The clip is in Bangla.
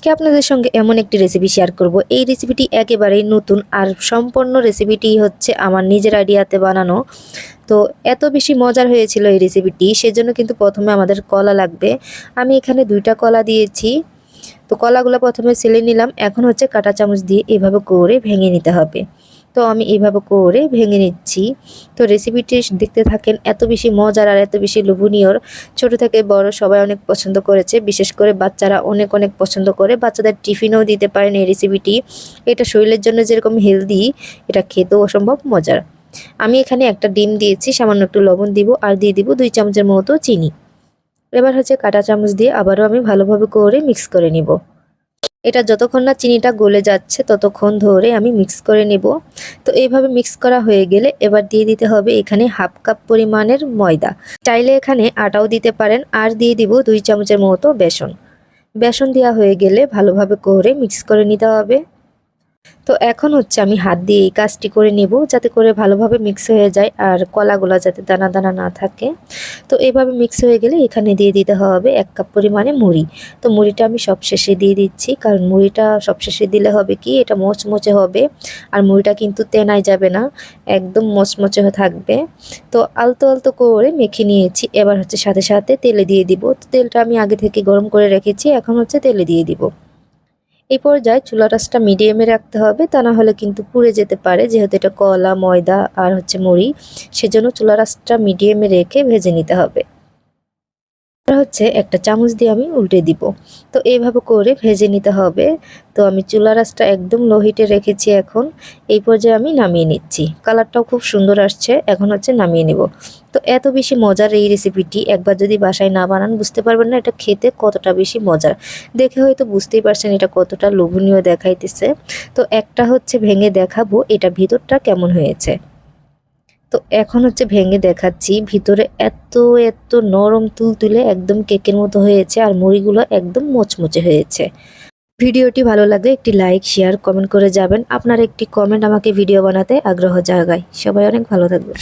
আজকে আপনাদের সঙ্গে এমন একটি রেসিপি শেয়ার করব। এই রেসিপিটি একেবারেই নতুন আর সম্পূর্ণ রেসিপিটি হচ্ছে আমার নিজের আইডিয়াতে বানানো। তো এত বেশি মজার হয়েছিল এই রেসিপিটি সেজন্য কিন্তু প্রথমে আমাদের কলা লাগবে। আমি এখানে দুইটা কলা দিয়েছি। তো কলাগুলো প্রথমে ছেলে নিলাম। এখন হচ্ছে কাটা চামচ দিয়ে এভাবে করে ভেঙে নিতে হবে। তো আমি এইভাবে করে ভেঙে নিচ্ছি। তো রেসিপিটি দেখতে থাকেন, এত বেশি মজার আর এত বেশি লোভনীয়র ছোট থেকে বড় সবাই অনেক পছন্দ করেছে, বিশেষ করে বাচ্চারা অনেক অনেক পছন্দ করে। বাচ্চাদের টিফিনও দিতে পারেন এই রেসিপিটি এটা শরীরের জন্য যেরকম হেলদি এটা খেতেও অসম্ভব মজার। আমি এখানে একটা ডিম দিয়েছি, সামান্য একটু লবণ দিব আর দিয়ে দিব দুই চামচের মতো চিনি। এবার হচ্ছে কাঁটা চামচ দিয়ে আবারও আমি ভালোভাবে করে মিক্স করে নিব। এটা যতক্ষণ না চিনিটা গলে যাচ্ছে ততক্ষণ ধরে আমি মিক্স করে নেব। তো এইভাবে মিক্স করা হয়ে গেলে এবার দিয়ে দিতে হবে এখানে হাফ কাপ পরিমাণের ময়দা। চাইলে এখানে আটাও দিতে পারেন আর দিয়ে দিব দুই চামচের মতো বেসন। বেসন দেওয়া হয়ে গেলে ভালোভাবে করে মিক্স করে নিতে হবে। তো এখন হচ্ছে আমি হাত দিয়ে এই কাজটি করে নেব যাতে করে ভালোভাবে মিক্স হয়ে যায় আর কলাগুলো যাতে দানা দানা না থাকে। তো এভাবে মিক্স হয়ে গেলে এখানে দিয়ে দিতে হবে এক কাপ পরিমাণে মুড়ি। তো মুড়িটা আমি সবশেষে দিয়ে দিচ্ছি কারণ মুড়িটা সবশেষে দিলে হবে কি এটা মচমচে হবে আর মুড়িটা কিন্তু তেনাই যাবে না, একদম মচমচে থাকবে। তো আলতো আলতো করে মেখে নিয়েছি, এবার হচ্ছে সাথে সাথে তেলে দিয়ে দিব। তো তেলটা আমি আগে থেকে গরম করে রেখেছি, এখন হচ্ছে তেলে দিয়ে দিব। এই পর্যায়ে চুলা রাসটা মিডিয়ামে রাখতে হবে, তা না হলে কিন্তু পুড়ে যেতে পারে, যেহেতু এটা কলা, ময়দা আর হচ্ছে মুড়ি। সেজন্য চুলা রাসটা মিডিয়ামে রেখে ভেজে নিতে হবে। হচ্ছে, একটা চামচ দিয়ে আমি উল্টে দিব। তো এইভাবে করে ভেজে নিতে হবে। তো আমি চুলা রাসটা একদম লো হিটে রেখেছি এখন। এই পর্যায়ে আমি নামিয়ে নিচ্ছি। কালারটাও খুব সুন্দর আসছে। এখন হচ্ছে নামিয়ে নিব। তো এত বেশি মজার এই রেসিপিটি একবার যদি বাসায় না বানান, বুঝতে পারবেন না এটা খেতে কতটা বেশি মজার। দেখে হয়তো বুঝতেই পারছেন এটা কতটা লোভনীয় দেখাইতেছে। তো একটা হচ্ছে ভেঙে দেখাবো, এটা ভিতরটা কেমন হয়েছে। তো এখন হচ্ছে ভেঙে দেখাচ্ছি। ভিতরে এত এত নরম তুলতুলে একদম কেকের মতো হয়েছে আর মুড়িগুলো একদম মোচমোচে হয়েছে। ভিডিওটি ভালো লাগলে একটি লাইক, শেয়ার, কমেন্ট করে যাবেন। আপনার একটি কমেন্ট আমাকে ভিডিও বানাতে আগ্রহ জাগায়। সবাই অনেক ভালো থাকবে